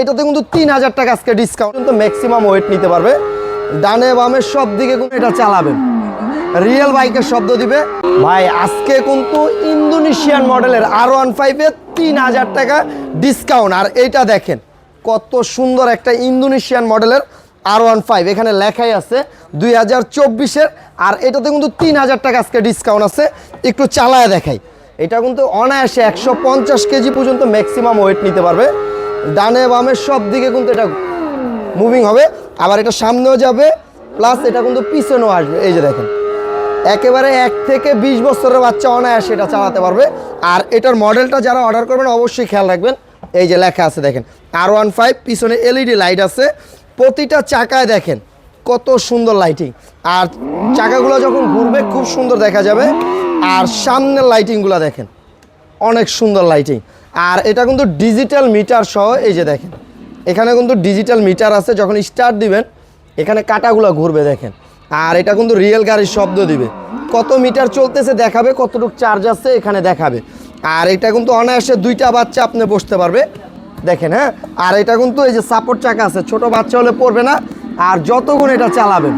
এটাতে কিন্তু তিন হাজার টাকা আজকে ডিসকাউন্ট কিন্তু ম্যাক্সিমাম ওয়েট নিতে পারবে। ডানে বামে সব দিকে কিন্তু এটা চালাবেন। রিয়েল বাইকের শব্দ দিবে। ভাই, আজকে কিন্তু ইন্দোনেশিয়ান মডেলের আর ওয়ান ফাইভে তিন হাজার টাকা ডিসকাউন্ট আর এইটা দেখেন, কত সুন্দর একটা ইন্দোনেশিয়ান মডেলের আর ওয়ান ফাইভ এখানে লেখাই আছে দুই হাজার চব্বিশের। আর এটাতে কিন্তু তিন হাজার টাকা আজকে ডিসকাউন্ট আছে। একটু চালায় দেখাই। এটা কিন্তু অনায়াসে একশো পঞ্চাশ কেজি পর্যন্ত ম্যাক্সিমাম ওয়েট নিতে পারবে। ডানে বামে সব দিকে কিন্তু এটা মুভিং হবে। আবার এটা সামনেও যাবে প্লাস এটা কিন্তু পিছনেও আসবে। এই যে দেখেন, একেবারে এক থেকে বিশ বছরের বাচ্চা অনায়াসে এটা চালাতে পারবে। আর এটার মডেলটা যারা অর্ডার করবেন, অবশ্যই খেয়াল রাখবেন। এই যে লেখা আছে দেখেন আর ওয়ান ফাইভ পিছনে এলইডি লাইট আছে। প্রতিটা চাকায় দেখেন, কত সুন্দর লাইটিং আর চাকাগুলো যখন ঘুরবে, খুব সুন্দর দেখা যাবে। আর সামনের লাইটিংগুলো দেখেন, অনেক সুন্দর লাইটিং আর এটা কিন্তু ডিজিটাল মিটার সহ, এই যে দেখেন, এখানে কিন্তু ডিজিটাল মিটার আছে, যখন স্টার্ট দিবেন, এখানে কাটাগুলো ঘুরবে, দেখেন। আর এটা কিন্তু রিয়েল গাড়ির শব্দ দিবে। কত মিটার চলতেছে দেখাবে, কতটুকু চার্জ আছে এখানে দেখাবে। আর এটা কিন্তু অনায়াসে দুইটা বাচ্চা আপনি বসতে পারবে। দেখেন হ্যাঁ? আর এটা কিন্তু এই যে সাপোর্ট চাকা আছে, ছোট বাচ্চা হলে পড়বে না। আর যতক্ষণ এটা চালাবেন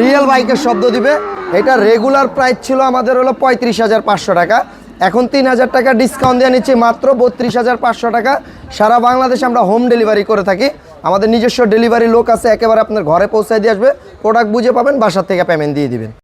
রিয়েল বাইকের শব্দ দিবে। এটা রেগুলার প্রাইস ছিল আমাদের হলো পঁয়ত্রিশ হাজার পাঁচশো টাকা। এখন তিন হাজার টাকা ডিসকাউন্ট দেওয়া নিচ্ছে মাত্র বত্রিশ হাজার পাঁচশো টাকা। সারা বাংলাদেশে আমরা হোম ডেলিভারি করে থাকি। আমাদের নিজস্ব ডেলিভারি লোক আছে, একেবারে আপনার ঘরে পৌঁছায় দিয়ে আসবে। প্রোডাক্ট বুঝে পাবেন, বাসার থেকে পেমেন্ট দিয়ে দিবেন।